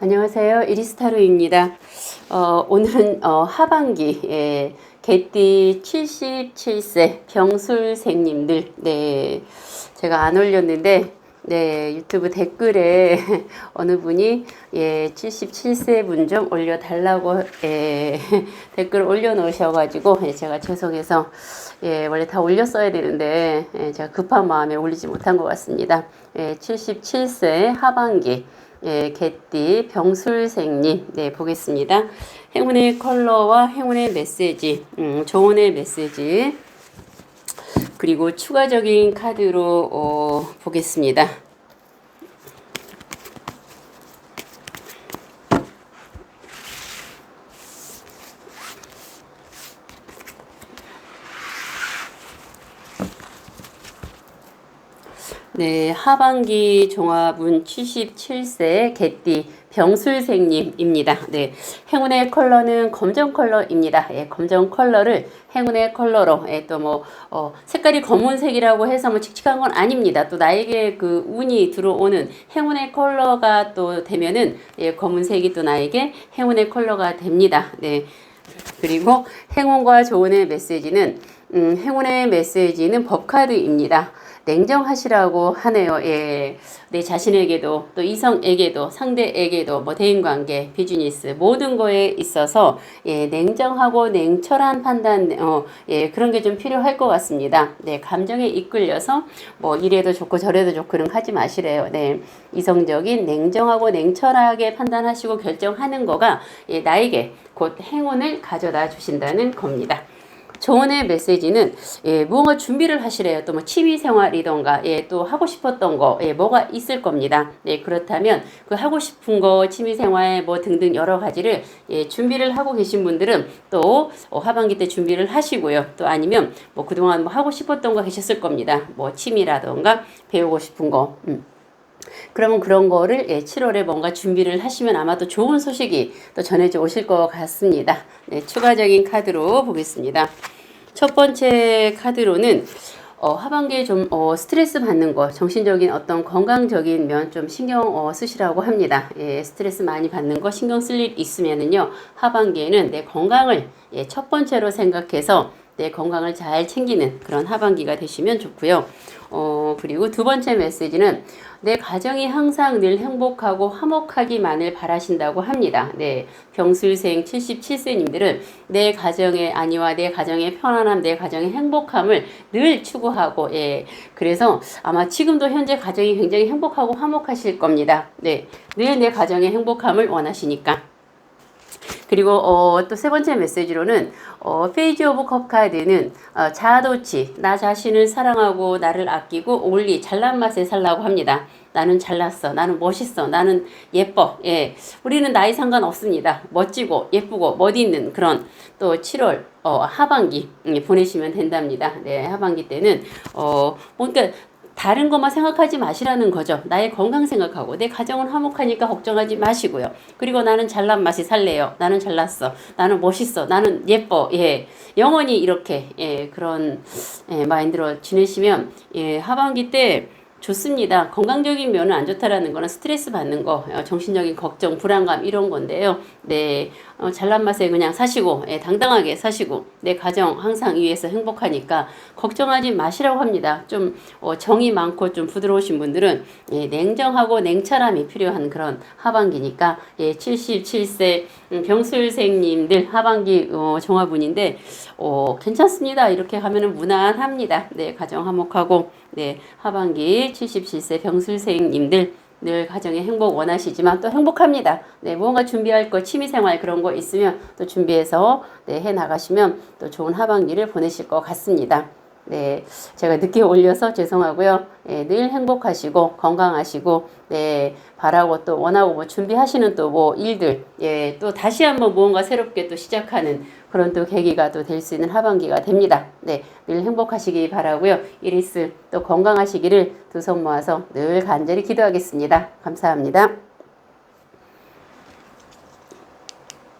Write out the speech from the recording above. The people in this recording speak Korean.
안녕하세요. 이리스타로입니다. 어, 오늘은 어, 하반기 예, 개띠 77세 병술생님들 네 제가 안 올렸는데 네 유튜브 댓글에 어느 분이 예 77세 분 좀 올려달라고 예, 댓글 올려놓으셔가지고 예, 제가 죄송해서 예 원래 다 올렸어야 되는데 예, 제가 급한 마음에 올리지 못한 것 같습니다. 예, 77세 하반기 예, 개띠 병술생님 네 보겠습니다. 행운의 컬러와 행운의 메시지, 음, 조언의 메시지 그리고 추가적인 카드로 어, 보겠습니다. 네, 하반기 종합은 77세 개띠 병술생님입니다. 네, 행운의 컬러는 검정 컬러입니다. 예, 검정 컬러를 행운의 컬러로 예, 또뭐 어, 색깔이 검은색이라고 해서 뭐 칙칙한 건 아닙니다. 또 나에게 그 운이 들어오는 행운의 컬러가 또 되면은 예, 검은색이 또 나에게 행운의 컬러가 됩니다. 네, 그리고 행운과 조언의 메시지는 음, 행운의 메시지는 법카드입니다. 냉정하시라고 하네요. 예. 내 자신에게도 또 이성에게도 상대에게도 뭐 대인관계, 비즈니스 모든 거에 있어서 예, 냉정하고 냉철한 판단 어, 예, 그런 게 좀 필요할 것 같습니다. 네, 감정에 이끌려서 뭐 이래도 좋고 저래도 좋고는 하지 마시래요. 네. 이성적인 냉정하고 냉철하게 판단하시고 결정하는 거가 예, 나에게 곧 행운을 가져다 주신다는 겁니다. 조언의 메시지는 예, 무언가 준비를 하시래요. 또 뭐 취미 생활이던가 예, 또 하고 싶었던 거 예, 뭐가 있을 겁니다. 예, 그렇다면 그 하고 싶은 거 취미 생활 뭐 등등 여러 가지를 예, 준비를 하고 계신 분들은 또 어, 하반기 때 준비를 하시고요. 또 아니면 뭐 그동안 뭐 하고 싶었던 거 계셨을 겁니다. 뭐 취미라던가 배우고 싶은 거. 음. 그러면 그런 거를 예, 7월에 뭔가 준비를 하시면 아마도 좋은 소식이 또 전해져 오실 것 같습니다. 네, 추가적인 카드로 보겠습니다. 첫 번째 카드로는 어, 하반기에 좀 어, 스트레스 받는 거, 정신적인 어떤 건강적인 면 좀 신경 어, 쓰시라고 합니다. 예, 스트레스 많이 받는 거 신경 쓸 일 있으면은요, 하반기에는 내 건강을 예, 첫 번째로 생각해서 내 건강을 잘 챙기는 그런 하반기가 되시면 좋고요. 어, 그리고 두 번째 메시지는 내 가정이 항상 늘 행복하고 화목하기만을 바라신다고 합니다. 네. 병술생 77세님들은 내 가정의 안위와 내 가정의 편안함, 내 가정의 행복함을 늘 추구하고, 예. 그래서 아마 지금도 현재 가정이 굉장히 행복하고 화목하실 겁니다. 네. 늘 내 가정의 행복함을 원하시니까. 그리고 어, 또 세 번째 메시지로는 어, 페이지 오브 컵 카드는 어, 자아도취, 나 자신을 사랑하고 나를 아끼고 올리 잘난 맛에 살라고 합니다. 나는 잘났어. 나는 멋있어. 나는 예뻐. 예. 우리는 나이 상관 없습니다. 멋지고 예쁘고 멋 있는 그런 또 7월 어, 하반기 음, 보내시면 된답니다. 네, 하반기 때는 어, 뭔가 다른 것만 생각하지 마시라는 거죠. 나의 건강 생각하고 내 가정은 화목하니까 걱정하지 마시고요. 그리고 나는 잘난 맛이 살래요. 나는 잘났어. 나는 멋있어. 나는 예뻐. 예. 영원히 이렇게 예, 그런 예, 마인드로 지내시면 예, 하반기 때 좋습니다. 건강적인 면은 안 좋다라는 거는 스트레스 받는 거, 어, 정신적인 걱정, 불안감 이런 건데요. 네, 어, 잘난 맛에 그냥 사시고, 예, 당당하게 사시고, 내 가정 항상 위해서 행복하니까 걱정하지 마시라고 합니다. 좀 어, 정이 많고 좀 부드러우신 분들은 예, 냉정하고 냉철함이 필요한 그런 하반기니까 예, 77세 음, 병술생님들 하반기 어, 종합운인데 어, 괜찮습니다. 이렇게 하면은 무난합니다. 네, 가정 화목하고 네, 하반기 77세 병술생님들 늘 가정의 행복 원하시지만 또 행복합니다. 네, 무언가 준비할 거, 취미생활 그런 거 있으면 또 준비해서 네, 해 나가시면 또 좋은 하반기를 보내실 것 같습니다. 네, 제가 늦게 올려서 죄송하고요. 네, 늘 행복하시고 건강하시고 네, 바라고 또 원하고 뭐 준비하시는 또 뭐 일들 예, 또 다시 한번 무언가 새롭게 또 시작하는 그런 또 계기가 또 될 수 있는 하반기가 됩니다. 네, 늘 행복하시기 바라고요. 이리스 또 건강하시기를 두 손 모아서 늘 간절히 기도하겠습니다. 감사합니다.